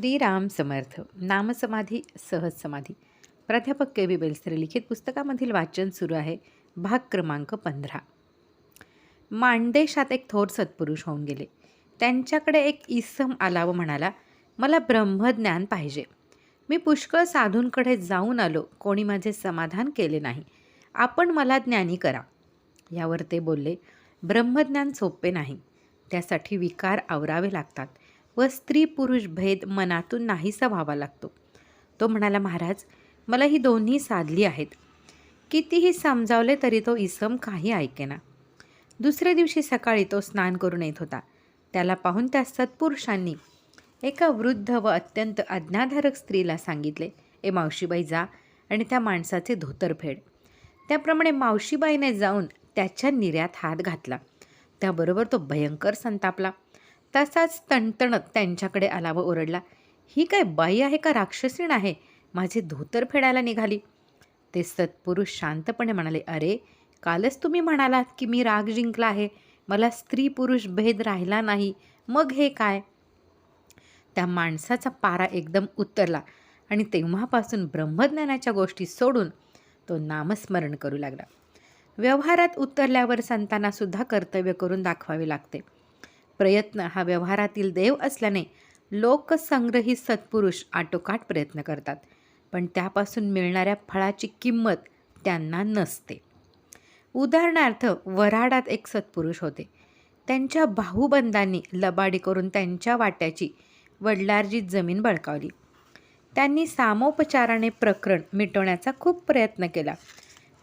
श्रीराम समर्थ नामसमाधी सहज समाधी. प्राध्यापक के बी बेलसरे लिखित पुस्तकामधील वाचन सुरू आहे. भाग क्रमांक पंधरा. माणदेशात एक थोर सत्पुरुष होऊन गेले. त्यांच्याकडे एक इसम आला व म्हणाला मला ब्रह्मज्ञान पाहिजे. मी पुष्कळ साधूंकडे जाऊन आलो. कोणी माझे समाधान केले नाही. आपण मला ज्ञानी करा. यावर ते बोलले ब्रह्मज्ञान सोपे नाही. त्यासाठी विकार आवरावे लागतात. व स्त्री पुरुष भेद मनातून नाहीसा व्हावा लागतो. तो म्हणाला महाराज मला ही दोन्ही साधली आहेत. कितीही समजावले तरी तो इसम काही ऐकेना. दुसऱ्या दिवशी सकाळी तो स्नान करून येत होता. त्याला पाहून त्या सत्पुरुषांनी एका वृद्ध व अत्यंत आज्ञाधारक स्त्रीला सांगितले ए मावशीबाई जा आणि त्या माणसाचे धोतर फेड. त्याप्रमाणे मावशीबाईने जाऊन त्याच्या निर्यात हात घातला. त्याबरोबर तो भयंकर संतापला. तसाच तणतणत त्यांच्याकडे आला व ओरडला. ही काय बाई आहे का राक्षसीण आहे माझे धोतर फेडायला निघाली. ते सत्पुरुष शांतपणे म्हणाले अरे कालच तुम्ही म्हणालात की मी राग जिंकला आहे. मला स्त्री पुरुष भेद राहिला नाही. मग हे काय? त्या माणसाचा पारा एकदम उतरला आणि तेव्हापासून ब्रह्मज्ञानाच्या गोष्टी सोडून तो नामस्मरण करू लागला. व्यवहारात उतरल्यावर संतांनासुद्धा कर्तव्य करून दाखवावे लागते. प्रयत्न हा व्यवहारातील देव असल्याने लोकसंग्रही सत्पुरुष आटोकाट प्रयत्न करतात. पण त्यापासून मिळणाऱ्या फळाची किंमत त्यांना नसते. उदाहरणार्थ वऱ्हाडात एक सत्पुरुष होते. त्यांच्या बाहुबंदांनी लबाडी करून त्यांच्या वाट्याची वडलारजी जमीन बळकावली. त्यांनी सामोपचाराने प्रकरण मिटवण्याचा खूप प्रयत्न केला.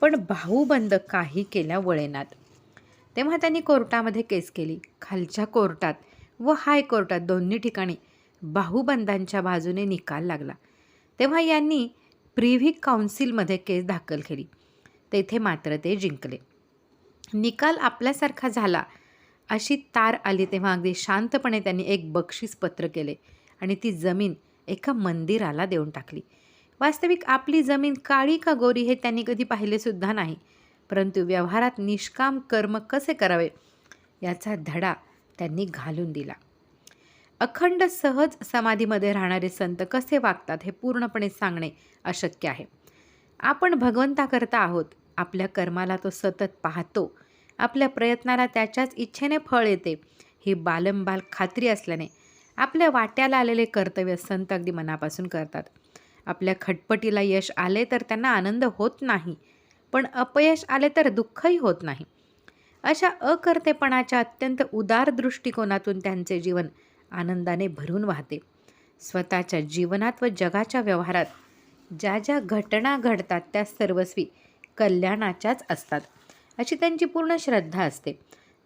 पण बाहुबंद काही केल्या वळेनात. तेव्हा त्यांनी कोर्टामध्ये केस केली. खालच्या कोर्टात व हायकोर्टात दोन्ही ठिकाणी बाहुबंदांच्या बाजूने निकाल लागला. तेव्हा यांनी प्रिव्ही काउन्सिलमध्ये केस दाखल केली. तेथे मात्र ते जिंकले. निकाल आपल्यासारखा झाला अशी तार आली तेव्हा अगदी शांतपणे त्यांनी एक बक्षीस पत्र केले आणि ती जमीन एका मंदिराला देऊन टाकली. वास्तविक आपली जमीन काळी का गोरी हे त्यांनी कधी पाहिलेसुद्धा नाही. परंतु व्यवहारात निष्काम कर्म कसे करावे याचा धडा त्यांनी घालून दिला. अखंड सहज समाधीमध्ये राहणारे संत कसे वागतात हे पूर्णपणे सांगणे अशक्य आहे. आपण भगवंताकरता आहोत आपल्या कर्माला तो सतत पाहतो आपल्या प्रयत्नाला त्याच्याच इच्छेने फळ येते ही बालंबाल खात्री असल्याने आपल्या वाट्याला आलेले कर्तव्य संत अगदी मनापासून करतात. आपल्या खटपटीला यश आले तर त्यांना आनंद होत नाही पण अपयश आले तर दुःखही होत नाही. अशा अकर्तेपणाच्या अत्यंत उदार दृष्टिकोनातून त्यांचे जीवन आनंदाने भरून वाहते. स्वतःच्या जीवनात व जगाच्या व्यवहारात ज्या ज्या घटना घडतात त्या सर्वस्वी कल्याणाच्याच असतात अशी त्यांची पूर्ण श्रद्धा असते.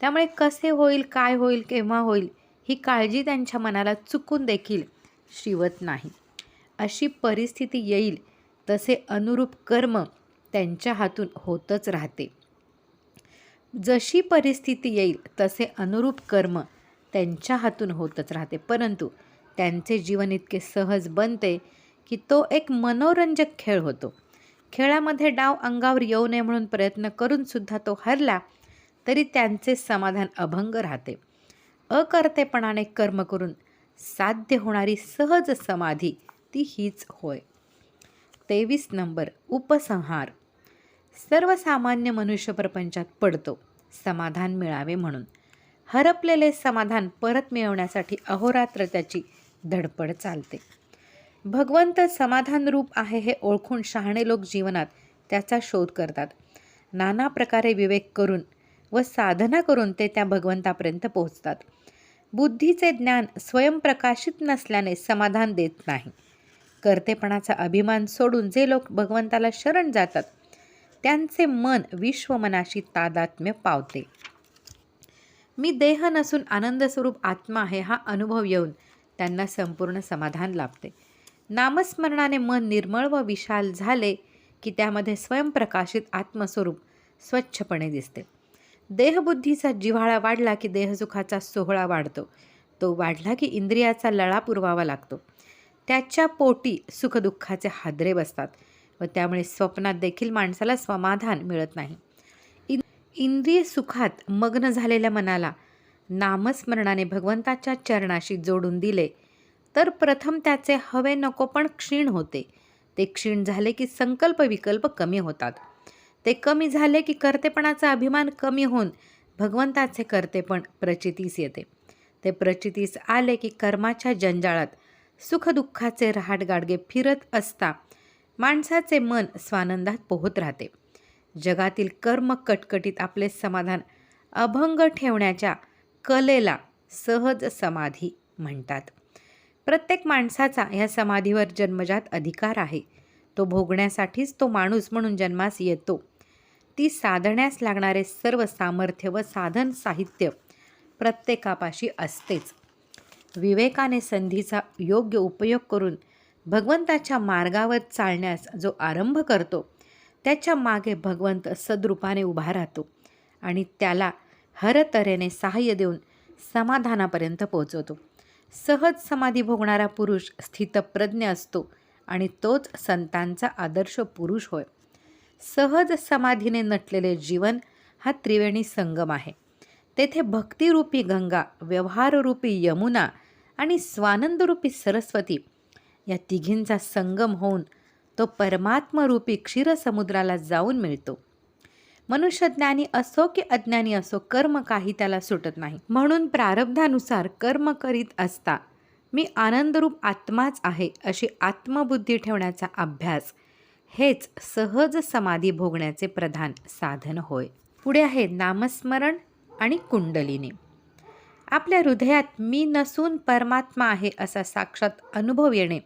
त्यामुळे कसे होईल काय होईल केव्हा होईल ही काळजी त्यांच्या मनाला चुकून देखील शिवत नाही. अशी परिस्थिती येईल तसे अनुरूप कर्म त्यांच्या हातून होतच राहते. जशी परिस्थिती येईल तसे अनुरूप कर्म त्यांच्या हातून होतच राहते. परंतु त्यांचे जीवन इतके सहज बनते की तो एक मनोरंजक खेळ होतो. खेळामध्ये डाव अंगावर येऊ नये म्हणून प्रयत्न करूनसुद्धा तो हरला तरी त्यांचे समाधान अभंग राहते. अकर्तेपणाने कर्म करून साध्य होणारी सहज समाधी ती हीच होय. तेवीस नंबर उपसंहार. सर्वसामान्य मनुष्य प्रपंचात पडतो. समाधान मिळावे म्हणून. हरपलेले समाधान परत मिळवण्यासाठी अहोरात्र त्याची धडपड चालते. भगवंत समाधान रूप आहे हे ओळखून शहाणे लोक जीवनात त्याचा शोध करतात. नाना प्रकारे विवेक करून व साधना करून ते त्या भगवंतापर्यंत पोहोचतात. बुद्धीचे ज्ञान स्वयंप्रकाशित नसल्याने समाधान देत नाही. कर्तेपणाचा अभिमान सोडून जे लोक भगवंताला शरण जातात त्यांचे मन विश्वमनाशी तादात्म्य पावते. मी देह नसून आनंदस्वरूप आत्मा आहे हा अनुभव येऊन त्यांना संपूर्ण समाधान लाभते. नामस्मरणाने मन निर्मळ व विशाल झाले की त्यामध्ये स्वयंप्रकाशित आत्मस्वरूप स्वच्छपणे दिसते. देहबुद्धीचा जिव्हाळा वाढला की देहसुखाचा सोहळा वाढतो. तो वाढला की इंद्रियाचा लळा पुरवावा लागतो. त्याच्या पोटी सुखदुःखाचे हादरे बसतात. व त्यामुळे स्वप्नात देखील माणसाला समाधान मिळत नाही. इन इंद्रिय सुखात मग्न झालेल्या मनाला नामस्मरणाने भगवंताच्या चरणाशी जोडून दिले तर प्रथम त्याचे हवे नको पण क्षीण होते. ते क्षीण झाले की संकल्प विकल्प कमी होतात. ते कमी झाले की कर्तेपणाचा अभिमान कमी होऊन भगवंताचे कर्तेपण प्रचितीस येते. ते प्रचितीस आले की कर्माच्या जंजाळात सुखदुःखाचे रहाटगाडगे फिरत असता माणसाचे मन स्वानंदात पोहत राहते. जगातील कर्म कटकटीत आपले समाधान अभंग ठेवण्याच्या कलेला सहज समाधी म्हणतात. प्रत्येक माणसाचा या समाधीवर जन्मजात अधिकार आहे. तो भोगण्यासाठीच तो माणूस म्हणून जन्मास येतो. ती साधण्यास लागणारे सर्व सामर्थ्य व साधन साहित्य प्रत्येकापाशी असतेच. विवेकाने संधीचा योग्य उपयोग करून भगवंताच्या मार्गावर चालण्यास जो आरंभ करतो त्याच्यामागे भगवंत सद्रूपाने उभा राहतो आणि त्याला हरतऱ्हेने सहाय्य देऊन समाधानापर्यंत पोहोचवतो. सहज समाधी भोगणारा पुरुष स्थितप्रज्ञ असतो आणि तोच संतांचा आदर्श पुरुष होय. सहज समाधीने नटलेले जीवन हा त्रिवेणी संगम आहे. तेथे भक्तिरूपी गंगा व्यवहाररूपी यमुना आणि स्वानंदरूपी सरस्वती या तिघींचा संगम होऊन तो परमात्मरूपी क्षीरसमुद्राला जाऊन मिळतो. मनुष्य ज्ञानी असो की अज्ञानी असो कर्म काही त्याला सुटत नाही. म्हणून प्रारब्धानुसार कर्म करीत असता मी आनंदरूप आत्माच आहे अशी आत्मबुद्धी ठेवण्याचा अभ्यास हेच सहज समाधी भोगण्याचे प्रधान साधन होय. पुढे आहे नामस्मरण आणि कुंडलिनी. आपल्या हृदयात मी नसून परमात्मा आहे असा साक्षात अनुभव येणे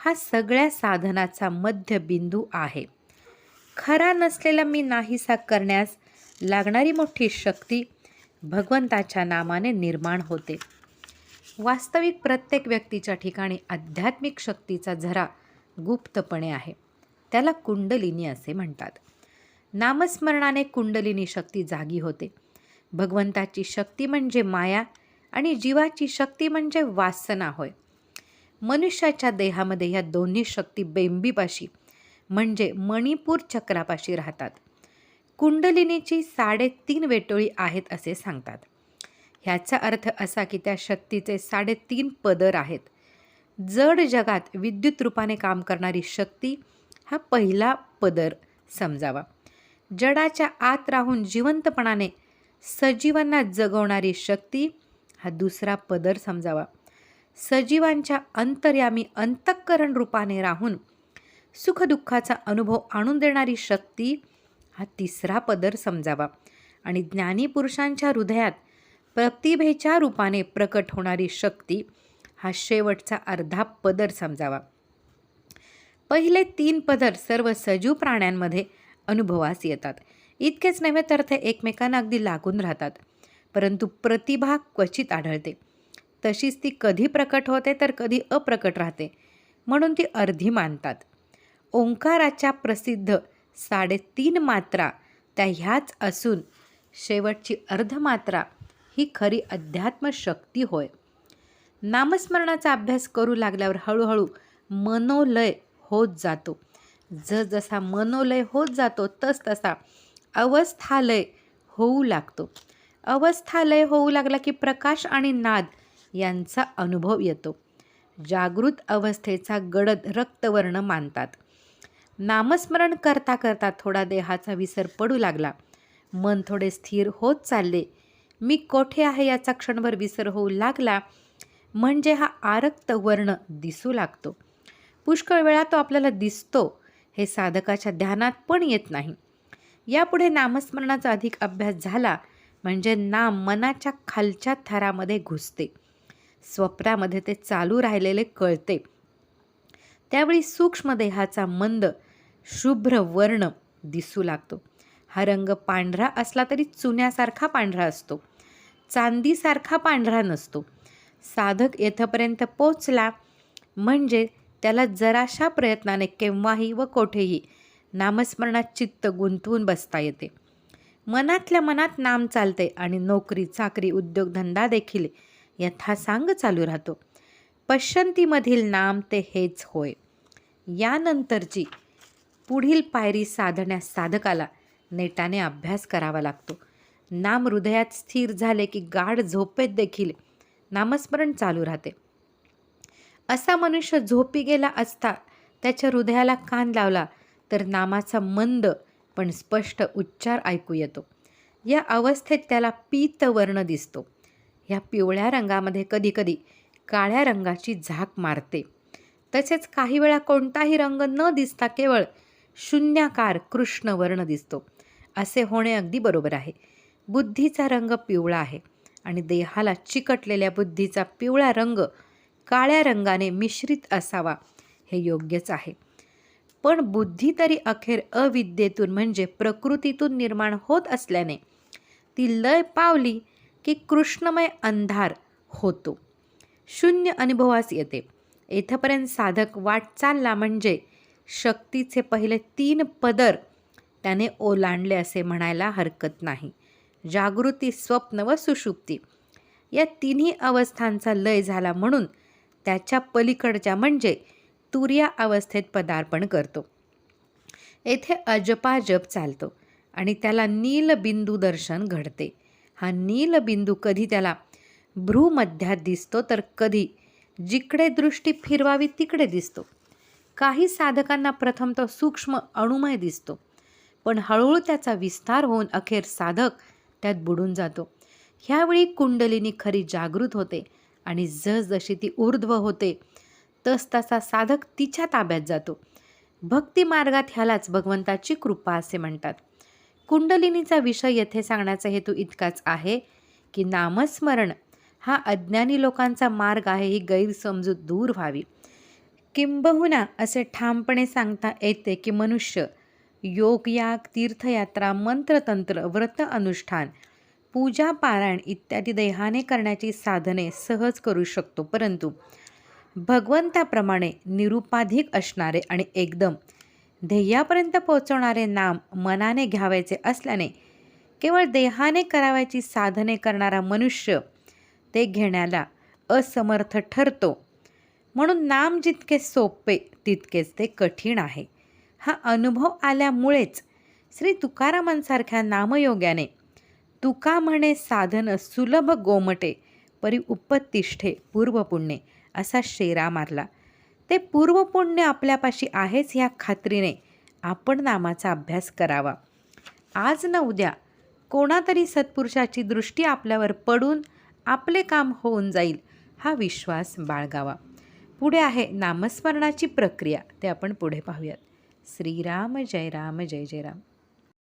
हा सगळ्या साधनाचा मध्यबिंदू आहे. खरा नसलेला मी नाहीसा करण्यास लागणारी मोठी शक्ती भगवंताच्या नामाने निर्माण होते. वास्तविक प्रत्येक व्यक्तीच्या ठिकाणी आध्यात्मिक शक्तीचा झरा गुप्तपणे आहे. त्याला कुंडलिनी असे म्हणतात. नामस्मरणाने कुंडलिनी शक्ती जागी होते. भगवंताची शक्ती म्हणजे माया आणि जीवाची शक्ती म्हणजे वासना होय. मनुष्याच्या देहामध्ये ह्या दोन्ही शक्ती बेंबीपाशी म्हणजे मणिपूर चक्रापाशी राहतात. कुंडलिनीची साडेतीन वेटोळी आहेत असे सांगतात. ह्याचा अर्थ असा की त्या शक्तीचे साडेतीन पदर आहेत. जड जगात विद्युत रूपाने काम करणारी शक्ती हा पहिला पदर समजावा. जडाच्या आत राहून जिवंतपणाने सजीवांना जगवणारी शक्ती हा दुसरा पदर समजावा. सजीवांच्या अंतर्यामी अंतःकरण रूपाने राहून सुखदुःखाचा अनुभव आणून देणारी शक्ती हा तिसरा पदर समजावा. आणि ज्ञानी पुरुषांच्या हृदयात प्रतिभेच्या रूपाने प्रकट होणारी शक्ती हा शेवटचा अर्धा पदर समजावा. पहिले तीन पदर सर्व सजीव प्राण्यांमध्ये अनुभवास येतात. इतकेच नव्हे तर ते एकमेकांना अगदी लागून राहतात. परंतु प्रतिभा क्वचित आढळते. तशीच ती कधी प्रकट होते तर कधी अप्रकट राहते. म्हणून ती अर्धी मानतात. ओंकाराच्या प्रसिद्ध साडेतीन मात्रा त्या ह्याच असून शेवटची अर्धमात्रा ही खरी अध्यात्म शक्ती होय. नामस्मरणाचा अभ्यास करू लागल्यावर हळूहळू मनोलय होत जातो. जसा मनोलय होत जातो तस तसा अवस्थालय होऊ लागतो. अवस्थालय होऊ लागला की प्रकाश आणि नाद यांचा अनुभव येतो. जागृत अवस्थेचा गडद रक्तवर्ण मानतात. नामस्मरण करता करता थोडा देहाचा विसर पडू लागला. मन थोडे स्थिर होत चालले. मी कोठे आहे याचा क्षणभर विसर होऊ लागला. म्हणजे हा आरक्त वर्ण दिसू लागतो. पुष्कळ वेळा तो आपल्याला दिसतो. हे साधकाच्या ध्यानात पण येत नाही. यापुढे नामस्मरणाचा अधिक अभ्यास झाला. म्हणजे नाम मनाच्या खालच्या थरामध्ये घुसते. स्वप्नामध्ये ते चालू राहिलेले कळते. त्यावेळी सूक्ष्म देहाचा मंद शुभ्र वर्ण दिसू लागतो. हा रंग पांढरा असला तरी चुन्यासारखा पांढरा असतो. चांदीसारखा पांढरा नसतो. साधक येथपर्यंत पोचला म्हणजे त्याला जराशा प्रयत्नाने केव्हाही व कोठेही नामस्मरणात चित्त गुंतवून बसता येते. मनातल्या मनात नाम चालते आणि नोकरी चाकरी उद्योगधंदा देखील यथासांग चालू राहतो. पश्चंतीमधील नाम ते हेच होय. यानंतरची पुढील पायरी साधण्यास साधकाला नेटाने अभ्यास करावा लागतो. नाम हृदयात स्थिर झाले की गाढ झोपेत देखील नामस्मरण चालू राहते. असा मनुष्य झोपी गेला असता त्याच्या हृदयाला कान लावला तर नामाचा मंद पण स्पष्ट उच्चार ऐकू येतो. या अवस्थेत त्याला पीत वर्ण दिसतो. ह्या पिवळ्या रंगामध्ये कधीकधी काळ्या रंगाची झाक मारते. तसेच काही वेळा कोणताही रंग न दिसता केवळ शून्याकार कृष्ण वर्ण दिसतो. असे होणे अगदी बरोबर आहे. बुद्धीचा रंग पिवळा आहे आणि देहाला चिकटलेल्या बुद्धीचा पिवळा रंग काळ्या रंगाने मिश्रित असावा हे योग्यच आहे. पण बुद्धी तरी अखेर अविद्येतून म्हणजे प्रकृतीतून निर्माण होत असल्याने ती लय पावली की कृष्णमय अंधार होतो. शून्य अनुभवास येते. येथपर्यंत साधक वाट चालला म्हणजे शक्तीचे पहिले तीन पदर त्याने ओलांडले असे म्हणायला हरकत नाही. जागृती स्वप्न व सुषुप्ती या तिन्ही अवस्थांचा लय झाला म्हणून त्याच्या पलीकडच्या म्हणजे तुर्या अवस्थेत पदार्पण करतो. येथे अजपाजप चालतो आणि त्याला नीलबिंदू दर्शन घडते. हा नीलबिंदू कधी त्याला भ्रूमध्यात दिसतो तर कधी जिकडे दृष्टी फिरवावी तिकडे दिसतो. काही साधकांना प्रथम तो सूक्ष्म अणुमय दिसतो पण हळूहळू त्याचा विस्तार होऊन अखेर साधक त्यात बुडून जातो. ह्यावेळी कुंडलिनी खरी जागृत होते आणि जसजशी ती ऊर्ध्व होते तसतसा साधक तिच्या ताब्यात जातो. भक्ती मार्गात ह्यालाच भगवंताची कृपा असे म्हणतात. कुंडलिनीचा विषय येथे सांगण्याचा हेतू इतकाच आहे की नामस्मरण हा अज्ञानी लोकांचा मार्ग आहे ही गैरसमजूत दूर व्हावी. किंबहुना असे ठामपणे सांगता येते की मनुष्य योगयाग तीर्थयात्रा मंत्रतंत्र व्रत अनुष्ठान पूजा पारायण इत्यादी देहाने करण्याची साधने सहज करू शकतो. परंतु भगवंताप्रमाणे निरुपाधिक असणारे आणि एकदम ध्येयापर्यंत पोहोचवणारे नाम मनाने घ्यावायचे असल्याने केवळ देहाने करावायची साधने करणारा मनुष्य ते घेण्याला असमर्थ ठरतो. म्हणून नाम जितके सोपे तितकेच ते कठीण आहे. हा अनुभव आल्यामुळेच श्री तुकारामांसारख्या नामयोग्याने तुका म्हणे साधन सुलभ गोमटे परी उपतिष्ठे पूर्वपुण्ये असा शेरा मारला. ते पूर्वपुण्य आपल्यापाशी आहेच ह्या खात्रीने. आपण नामाचा अभ्यास करावा. आज न उद्या कोणातरी सत्पुरुषाची दृष्टी आपल्यावर पडून आपले काम होऊन जाईल हा विश्वास बाळगावा. पुढे आहे नामस्मरणाची प्रक्रिया. ते आपण पुढे पाहूयात. श्रीराम जय राम जय जय राम